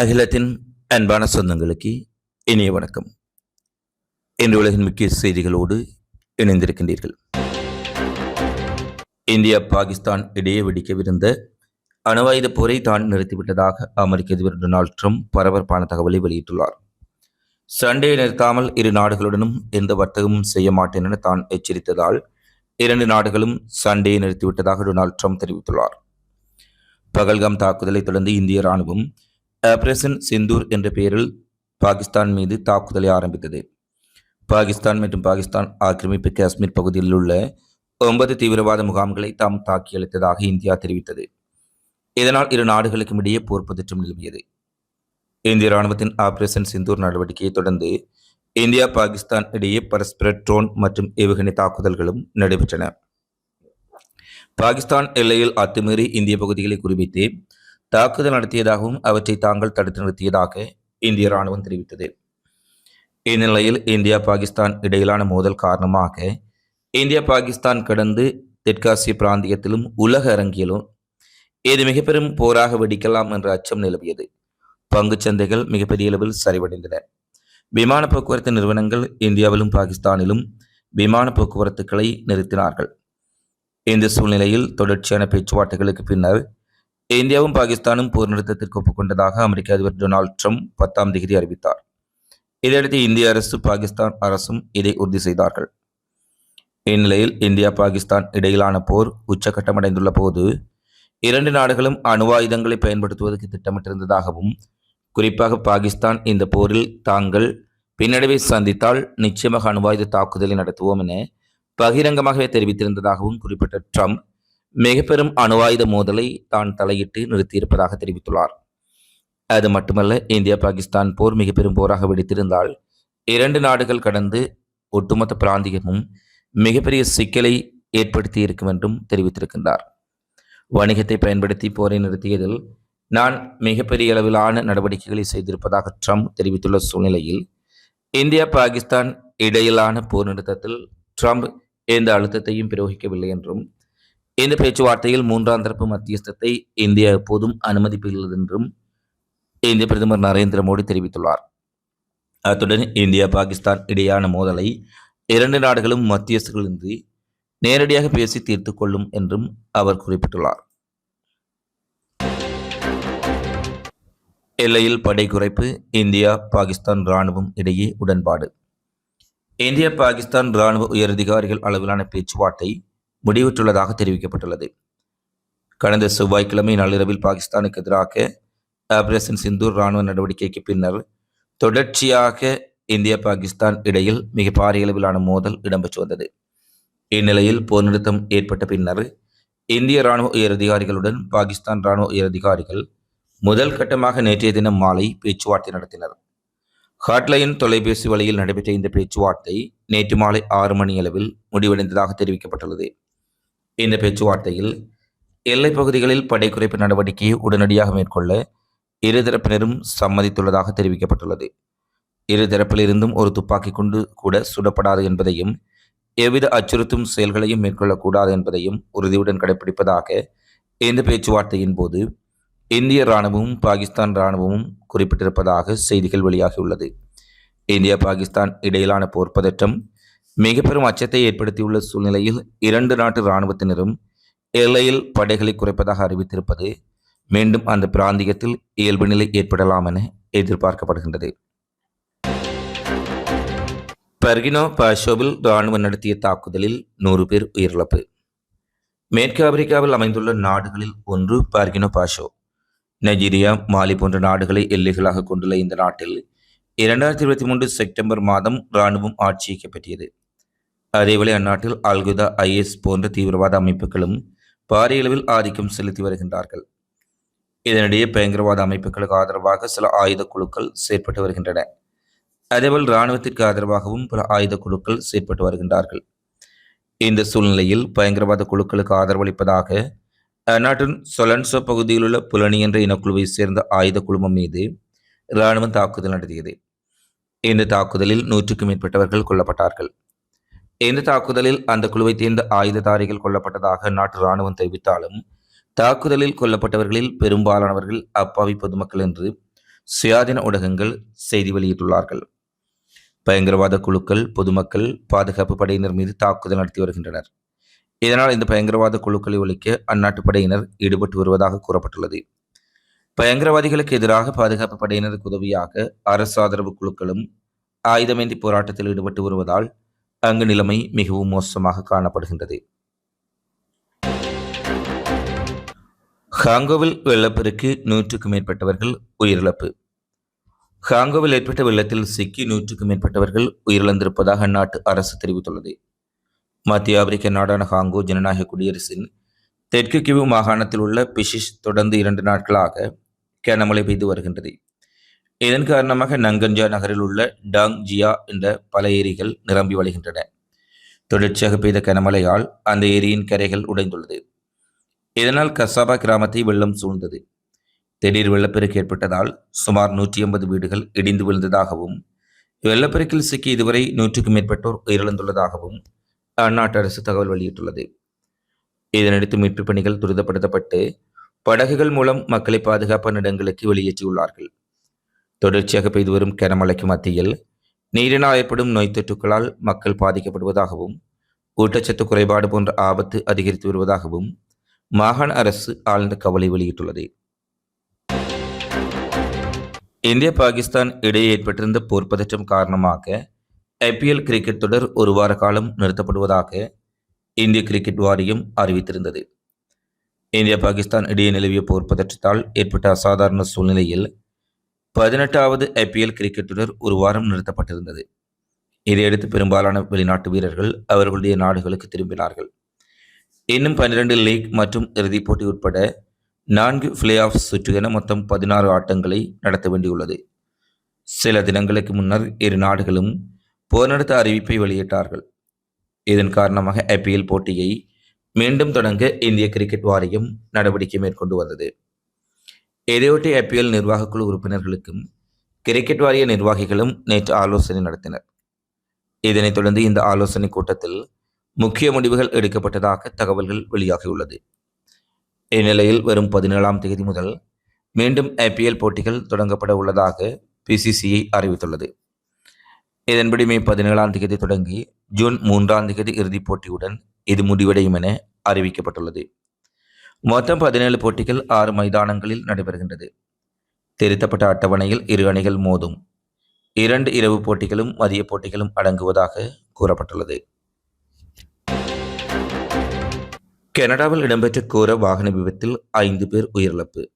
அகிலத்தின் அன்பான சொந்தங்களுக்கு இனிய வணக்கம். இன்று உலகின் முக்கிய செய்திகளோடு இணைந்திருக்கின்றீர்கள். இந்தியா பாகிஸ்தான் இடையே வெடிக்கவிருந்த அணுவாயுத போரை தான் நிறுத்திவிட்டதாக அமெரிக்க அதிபர் டொனால்ட் ட்ரம்ப் பரபரப்பான தகவலை வெளியிட்டுள்ளார். சண்டையை நிறுத்தாமல் இரு நாடுகளுடனும் எந்த வர்த்தகமும் செய்ய மாட்டேன் என தான் எச்சரித்ததால் இரண்டு நாடுகளும் சண்டையை நிறுத்திவிட்டதாக டொனால்ட் ட்ரம்ப் தெரிவித்துள்ளார். பகல்காம் தாக்குதலை தொடர்ந்து இந்திய ராணுவம் ஆபரேஷன் சிந்தூர் என்ற பெயரில் பாகிஸ்தான் மீது தாக்குதலை ஆரம்பித்தது. பாகிஸ்தான் மற்றும் பாகிஸ்தான் ஆக்கிரமிப்பு காஷ்மீர் பகுதியில் உள்ள ஒன்பது தீவிரவாத முகாம்களை தாம் தாக்கியளித்ததாக இந்தியா தெரிவித்தது. இதனால் இரு நாடுகளுக்கும் இடையே போர் பதற்றம் நிலவியது. இந்திய ராணுவத்தின் ஆபரேஷன் சிந்தூர் நடவடிக்கையை தொடர்ந்து இந்தியா பாகிஸ்தான் இடையே பரஸ்பர ட்ரோன் மற்றும் ஏவுகணை தாக்குதல்களும் நடைபெற்றன. பாகிஸ்தான் எல்லையில் அத்துமீறி இந்திய பகுதிகளை குறிவைத்து தாக்குதல் நடத்தியதாகவும் அவற்றை தாங்கள் தடுத்து நிறுத்தியதாக இந்திய ராணுவம் தெரிவித்தது. இந்நிலையில் இந்தியா பாகிஸ்தான் இடையிலான மோதல் காரணமாக இந்தியா பாகிஸ்தான் கடந்து தெற்காசிய பிராந்தியத்திலும் உலக அரங்கிலும் இது மிக பெரும் போராக வெடிக்கலாம் என்ற அச்சம் நிலவியது. பங்குச் சந்தைகள் மிகப்பெரிய அளவில் சரிவடைந்தன. விமான போக்குவரத்து நிறுவனங்கள் இந்தியாவிலும் பாகிஸ்தானிலும் விமான போக்குவரத்துக்களை நிறுத்தினார்கள். இந்த சூழ்நிலையில் தொடர்ச்சியான பேச்சுவார்த்தைகளுக்கு பின்னர் இந்தியாவும் பாகிஸ்தானும் போர் நிறுத்தத்திற்கு ஒப்புக்கொண்டதாக அமெரிக்க அதிபர் டொனால்ட் ட்ரம்ப் பத்தாம் தேதி அறிவித்தார். இதையடுத்து இந்திய அரசு பாகிஸ்தான் அரசும் இதை உறுதி செய்தார்கள். இந்நிலையில் இந்தியா பாகிஸ்தான் இடையிலான போர் உச்சகட்டமடைந்துள்ள போது இரண்டு நாடுகளும் அணு ஆயுதங்களை பயன்படுத்துவதற்கு திட்டமிட்டிருந்ததாகவும் குறிப்பாக பாகிஸ்தான் இந்த போரில் தாங்கள் பின்னடைவை சந்தித்தால் நிச்சயமாக அணுவாயுத தாக்குதலை நடத்துவோம் என பகிரங்கமாகவே தெரிவித்திருந்ததாகவும் குறிப்பிட்ட ட்ரம்ப் மிக பெரும் அணுவாயுத மோதலை தான் தலையிட்டு நிறுத்தியிருப்பதாக தெரிவித்துள்ளார். அது மட்டுமல்ல இந்தியா பாகிஸ்தான் போர் மிக பெரும் போராக வெடித்திருந்தால் இரண்டு நாடுகள் கடந்து ஒட்டுமொத்த பிராந்தியமும் மிகப்பெரிய சிக்கலை ஏற்படுத்தி இருக்கும் என்றும் தெரிவித்திருக்கின்றார். வணிகத்தை பயன்படுத்தி போரை நிறுத்தியதில் நான் மிகப்பெரிய அளவிலான நடவடிக்கைகளை செய்திருப்பதாக ட்ரம்ப் தெரிவித்துள்ள சூழ்நிலையில் இந்தியா பாகிஸ்தான் இடையிலான போர் நிறுத்தத்தில் ட்ரம்ப் எந்த அழுத்தத்தையும் பிரயோகிக்கவில்லை என்றும் இந்த பேச்சுவார்த்தையில் மூன்றாம் தரப்பு மத்தியஸ்தத்தை இந்தியா எப்போதும் அனுமதிப்பில்லை என்றும் இந்திய பிரதமர் நரேந்திர மோடி தெரிவித்துள்ளார். அத்துடன் இந்தியா பாகிஸ்தான் இடையான மோதலை இரண்டு நாடுகளும் மத்தியஸ்தர்களின்றி நேரடியாக பேசி தீர்த்து கொள்ளும் என்றும் அவர் குறிப்பிட்டுள்ளார். எல்லையில் படை குறைப்பு இந்தியா பாகிஸ்தான் இராணுவம் இடையே உடன்பாடு. இந்தியா பாகிஸ்தான் இராணுவ உயரதிகாரிகள் அளவிலான பேச்சுவார்த்தை முடிவுற்றுள்ளதாக தெரிவிக்கப்பட்டுள்ளது. கடந்த செவ்வாய்க்கிழமை நள்ளிரவில் பாகிஸ்தானுக்கு எதிராக ஆபரேஷன் சிந்தூர் இராணுவ நடவடிக்கைக்கு பின்னர் தொடர்ச்சியாக இந்தியா பாகிஸ்தான் இடையில் மிக பாரிய அளவிலான மோதல் இடம்பெற்று வந்தது. இந்நிலையில் போர் நிறுத்தம் ஏற்பட்ட பின்னர் இந்திய இராணுவ உயரதிகாரிகளுடன் பாகிஸ்தான் இராணுவ உயரதிகாரிகள் முதல் கட்டமாக நேற்றைய தினம் மாலை பேச்சுவார்த்தை நடத்தினர். ஹாட்லைன் தொலைபேசி வழியில் நடைபெற்ற இந்த பேச்சுவார்த்தை நேற்று மாலை ஆறு மணி அளவில் முடிவடைந்ததாக தெரிவிக்கப்பட்டுள்ளது. இந்த பேச்சுவார்த்தையில் எல்லைப் பகுதிகளில் படை குறைப்பு நடவடிக்கையை உடனடியாக மேற்கொள்ள இருதரப்பினரும் சம்மதித்துள்ளதாக தெரிவிக்கப்பட்டுள்ளது. இருதரப்பிலிருந்தும் ஒரு துப்பாக்கி கொண்டு கூட சுடப்படாது என்பதையும் எவ்வித அச்சுறுத்தும் செயல்களையும் மேற்கொள்ளக்கூடாது என்பதையும் உறுதியுடன் கடைபிடிப்பதாக இந்த பேச்சுவார்த்தையின் போது இந்திய இராணுவமும் பாகிஸ்தான் இராணுவமும் குறிப்பிட்டிருப்பதாக செய்திகள் வெளியாகியுள்ளது. இந்தியா பாகிஸ்தான் இடையிலான போர் பதற்றம் மிக பெரும் அச்சத்தை ஏற்படுத்தியுள்ள சூழ்நிலையில் இரண்டு நாட்டு இராணுவத்தினரும் எல்லையில் படைகளை குறைப்பதாக அறிவித்திருப்பது மீண்டும் அந்த பிராந்தியத்தில் இயல்பு நிலை ஏற்படலாம் என எதிர்பார்க்கப்படுகின்றது. பர்கினோ பாஷோவில் இராணுவம் நடத்திய தாக்குதலில் நூறு பேர் உயிரிழப்பு. மேற்கு ஆப்பிரிக்காவில் அமைந்துள்ள நாடுகளில் ஒன்று பர்கினோ பாஷோ. நைஜீரியா மாலி போன்ற நாடுகளை எல்லைகளாக கொண்டுள்ள இந்த நாட்டில் இரண்டாயிரத்தி இருபத்தி மூன்று செப்டம்பர் மாதம் இராணுவம் ஆட்சியைக்கப்பட்டியது அதேவேளை அந்நாட்டில் அல்குதா ஐஎஸ் போன்ற தீவிரவாத அமைப்புகளும் பாரிய அளவில் ஆதிக்கம் செலுத்தி வருகின்றார்கள். இதனிடையே பயங்கரவாத அமைப்புகளுக்கு ஆதரவாக சில ஆயுத குழுக்கள் செயற்பட்டு வருகின்றன. அதேபோல் இராணுவத்திற்கு ஆதரவாகவும் பல ஆயுத குழுக்கள் செயற்பட்டு வருகின்றார்கள். இந்த சூழ்நிலையில் பயங்கரவாத குழுக்களுக்கு ஆதரவளிப்பதாக அந்நாட்டின் சொலன்சோ பகுதியில் உள்ள புலனி என்ற இனக்குழுவை சேர்ந்த ஆயுத குழுமம் மீது இராணுவம் தாக்குதல் நடத்தியது. இந்த தாக்குதலில் நூற்றுக்கும் மேற்பட்டவர்கள் கொல்லப்பட்டார்கள். இந்த தாக்குதலில் அந்த குழுவை சேர்ந்த ஆயுததாரிகள் கொல்லப்பட்டதாக நாட்டு இராணுவம் தெரிவித்தாலும் தாக்குதலில் கொல்லப்பட்டவர்களில் பெரும்பாலானவர்கள் அப்பாவி பொதுமக்கள் என்று சுயாதீன ஊடகங்கள் செய்தி வெளியிட்டுள்ளார்கள். பயங்கரவாத குழுக்கள் பொதுமக்கள் பாதுகாப்பு படையினர் மீது தாக்குதல் நடத்தி வருகின்றனர். இதனால் இந்த பயங்கரவாத குழுக்களை ஒழிக்க அந்நாட்டு படையினர் ஈடுபட்டு வருவதாக கூறப்பட்டுள்ளது. பயங்கரவாதிகளுக்கு எதிராக பாதுகாப்பு படையினருக்கு உதவியாக அரசு ஆதரவு குழுக்களும் ஆயுதமேந்தி போராட்டத்தில் ஈடுபட்டு வருவதால் அங்கு நிலைமை மிகவும் மோசமாக காணப்படுகின்றது. ஹாங்கோவில் வெள்ளப்பெருக்கு நூற்றுக்கும் மேற்பட்டவர்கள் உயிரிழப்பு. ஹாங்கோவில் ஏற்பட்ட வெள்ளத்தில் சிக்கி நூற்றுக்கும் மேற்பட்டவர்கள் உயிரிழந்திருப்பதாக அந்நாட்டு அரசு தெரிவித்துள்ளது. மத்திய ஆப்பிரிக்க நாடான ஹாங்கோ ஜனநாயக குடியரசின் தெற்கு கிவு மாகாணத்தில் உள்ள பிஷிஷ் தொடர்ந்து இரண்டு நாட்களாக கனமழை பெய்து வருகின்றது. இதன் காரணமாக நங்கஞ்சா நகரில் உள்ள டாங் ஜியா என்ற பல ஏரிகள் நிரம்பி வழிகின்றன. தொடர்ச்சியாக பெய்த கனமழையால் அந்த ஏரியின் கரைகள் உடைந்துள்ளது. இதனால் கசாபா கிராமத்தை வெள்ளம் சூழ்ந்தது. திடீர் வெள்ளப்பெருக்கு ஏற்பட்டதால் சுமார் நூற்றி ஐம்பது வீடுகள் இடிந்து விழுந்ததாகவும் வெள்ளப்பெருக்கில் சிக்கி இதுவரை நூற்றுக்கும் மேற்பட்டோர் உயிரிழந்துள்ளதாகவும் அந்நாட்டு அரசு தகவல் வெளியிட்டுள்ளது. இதனடுத்து மீட்புப் பணிகள் துரிதப்படுத்தப்பட்டு படகுகள் மூலம் மக்களை பாதுகாப்பான இடங்களுக்கு வெளியேற்றியுள்ளார்கள். தொடர்ச்சியாக பெய்து வரும் கனமழைக்கு மத்தியில் நீரினால் ஏற்படும் நோய் தொற்றுக்களால் மக்கள் பாதிக்கப்படுவதாகவும் ஊட்டச்சத்து குறைபாடு போன்ற ஆபத்து அதிகரித்து வருவதாகவும் மாகாண அரசு ஆழ்ந்த கவலை வெளியிட்டுள்ளது. இந்தியா பாகிஸ்தான் இடையே ஏற்பட்டிருந்த போர் பதற்றம் காரணமாக ஐபிஎல் கிரிக்கெட் தொடர் ஒரு வார காலம் நிறுத்தப்படுவதாக இந்திய கிரிக்கெட் வாரியம் அறிவித்திருந்தது. இந்தியா பாகிஸ்தான் இடையே நிலவிய போர் பதற்றத்தால் ஏற்பட்ட அசாதாரண சூழ்நிலையில் பதினெட்டாவது ஐபிஎல் கிரிக்கெட் தொடர் ஒரு வாரம் நிறுத்தப்பட்டிருந்தது. இதையடுத்து பெரும்பாலான வெளிநாட்டு வீரர்கள் அவர்களுடைய நாடுகளுக்கு திரும்பினார்கள். இன்னும் பன்னிரண்டு லீக் மற்றும் இறுதிப் போட்டி உட்பட நான்கு பிளே ஆஃப் சுற்று என மொத்தம் பதினாறு ஆட்டங்களை நடத்த வேண்டியுள்ளது. சில தினங்களுக்கு முன்னர் இரு நாடுகளும் போர் நடத்த அறிவிப்பை வெளியிட்டார்கள். இதன் காரணமாக ஐபிஎல் போட்டியை மீண்டும் தொடங்க இந்திய கிரிக்கெட் வாரியம் நடவடிக்கை மேற்கொண்டு வந்தது. இதையொட்டி ஐபிஎல் நிர்வாகக்குழு உறுப்பினர்களுக்கும் கிரிக்கெட் வாரிய நிர்வாகிகளும் நேற்று ஆலோசனை நடத்தினர். இதனைத் தொடர்ந்து இந்த ஆலோசனை கூட்டத்தில் முக்கிய முடிவுகள் எடுக்கப்பட்டதாக தகவல்கள் வெளியாகியுள்ளது. இந்நிலையில் வரும் பதினேழாம் தேதி முதல் மீண்டும் ஐபிஎல் போட்டிகள் தொடங்கப்பட உள்ளதாக பிசிசிஐ அறிவித்துள்ளது. இதன்படி மே பதினேழாம் தேதி தொடங்கி ஜூன் மூன்றாம் தேதி இறுதிப் போட்டியுடன் இது முடிவடையும் என அறிவிக்கப்பட்டுள்ளது. மொத்தம் பதினேழு போட்டிகள் ஆறு மைதானங்களில் நடைபெறுகின்றது. திருத்தப்பட்ட அட்டவணையில் இரு அணிகள் மோதும். இரண்டு இரவு போட்டிகளும் மதிய போட்டிகளும் அடங்குவதாக கூறப்பட்டுள்ளது. கனடாவில் இடம்பெற்ற கோர வாகன விபத்தில் ஐந்து பேர் உயிரிழப்பு.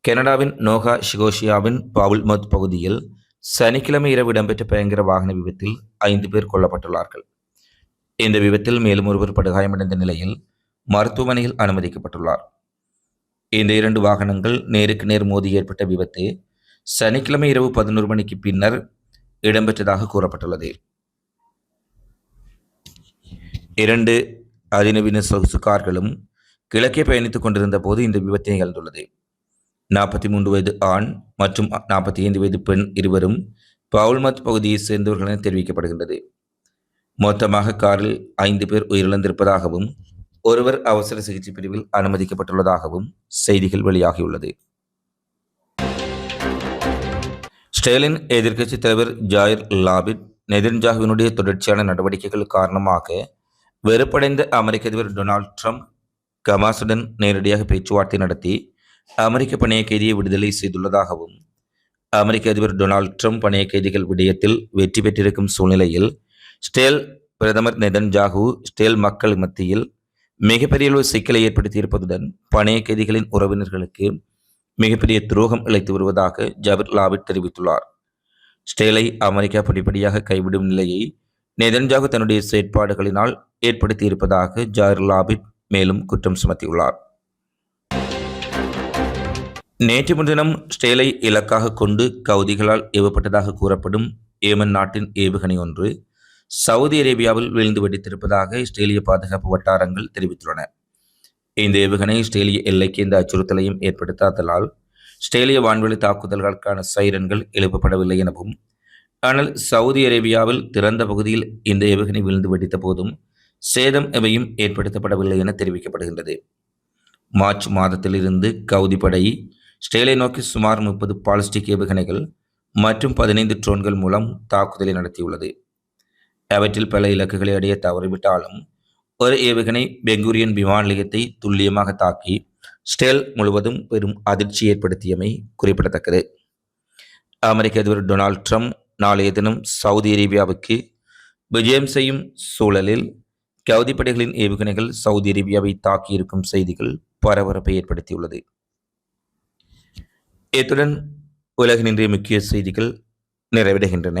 கனடாவின் நோகா ஷிகோஷியாவின் பவுல்மத் பகுதியில் சனிக்கிழமை இரவு இடம்பெற்ற பயங்கர வாகன விபத்தில் ஐந்து பேர் கொல்லப்பட்டுள்ளார்கள். இந்த விபத்தில் மேலும் ஒருவர் படுகாயமடைந்த நிலையில் மருத்துவமனையில் அனுமதிக்கப்பட்டுள்ளார். இந்த இரண்டு வாகனங்கள் நேருக்கு நேர் மோதி ஏற்பட்ட விபத்து சனிக்கிழமை இரவு பதினோரு மணிக்கு பின்னர் இடம்பெற்றதாக கூறப்பட்டுள்ளது. இரண்டு அதிநவீன சொகுசு கார்களும் கிழக்கே பயணித்துக் கொண்டிருந்த போது இந்த விபத்து நிகழ்ந்துள்ளது நாற்பத்தி மூன்று வயது ஆண் மற்றும் நாற்பத்தி ஐந்து வயது பெண் இருவரும் பவுல்மத் பகுதியை சேர்ந்தவர்கள் என தெரிவிக்கப்படுகின்றது. மொத்தமாக காரில் ஐந்து பேர் உயிரிழந்திருப்பதாகவும் ஒருவர் அவசர சிகிச்சை பிரிவில் அனுமதிக்கப்பட்டுள்ளதாகவும் செய்திகள் வெளியாகியுள்ளது. ஸ்டேலின் எதிர்க்கட்சி தலைவர் ஜாயிர் லாபிட் நெதன்ஜாகுவினுடைய தொடர்ச்சியான நடவடிக்கைகள் காரணமாக வெறுப்படைந்த அமெரிக்க அதிபர் டொனால்ட் ட்ரம்ப் கமாசுடன் நேரடியாக பேச்சுவார்த்தை நடத்தி அமெரிக்க பணைய கைதியை விடுதலை செய்துள்ளதாகவும் அமெரிக்க அதிபர் டொனால்ட் ட்ரம்ப் பணைய கைதிகள் விடயத்தில் வெற்றி பெற்றிருக்கும் சூழ்நிலையில் ஸ்டேல் பிரதமர் நெதன் ஜாகு ஸ்டேல் மக்கள் மத்தியில் மிகப்பெரிய அளவு சிக்கலை ஏற்படுத்தியிருப்பதுடன் பணைய கைதிகளின் உறவினர்களுக்கு மிகப்பெரிய துரோகம் இழைத்து வருவதாக ஜபிர் லாபிட் தெரிவித்துள்ளார். ஸ்டேலை அமெரிக்கா படிப்படியாக கைவிடும் நிலையை நெதன்ஜாகு தன்னுடைய செயற்பாடுகளினால் ஏற்படுத்தியிருப்பதாக ஜார் லாபிட் மேலும் குற்றம் சுமத்தியுள்ளார். நேற்று முன்தினம் ஸ்டேலை இலக்காக கொண்டு கவுதிகளால் ஏவப்பட்டதாக கூறப்படும் ஏமன் நாட்டின் ஏவுகணை ஒன்று சவுதி அரேபியாவில் விழுந்து வெடித்திருப்பதாக இஸ்ரேலிய பாதுகாப்பு வட்டாரங்கள் தெரிவித்துள்ளன. இந்த ஏவுகணை இஸ்ரேலிய எல்லைக்கு எந்த அச்சுறுத்தலையும் ஏற்படுத்தாதலால் இஸ்ரேலிய வான்வெளி தாக்குதல்களுக்கான சைரன்கள் எழுப்பப்படவில்லை எனவும் ஆனால் சவுதி அரேபியாவில் திறந்த பகுதியில் இந்த ஏவுகணை விழுந்து வெடித்த போதும் சேதம் எவையும் ஏற்படுத்தப்படவில்லை என தெரிவிக்கப்படுகின்றது. மார்ச் மாதத்திலிருந்து கவுதி படை ஸ்டேலை நோக்கி சுமார் முப்பது பாலிஸ்டிக் ஏவுகணைகள் மற்றும் பதினைந்து ட்ரோன்கள் மூலம் தாக்குதலை நடத்தியுள்ளது. அவற்றில் பல இலக்குகளை அடைய தவறிவிட்டாலும் ஒரு ஏவுகணை பெங்கூரியன் விமான நிலையத்தை துல்லியமாக தாக்கி ஸ்டேல் முழுவதும் பெரும் அதிர்ச்சி ஏற்படுத்தியமை குறிப்பிடத்தக்கது. அமெரிக்க அதிபர் டொனால்ட் ட்ரம்ப் நாளைய தினம் சவுதி அரேபியாவுக்கு விஜயம் செய்யும் சூழலில் கவுதி படைகளின் ஏவுகணைகள் சவுதி அரேபியாவை தாக்கியிருக்கும் செய்திகள் பரபரப்பை ஏற்படுத்தியுள்ளது. இத்துடன் உலகின் இன்றைய முக்கிய செய்திகள் நிறைவடைகின்றன.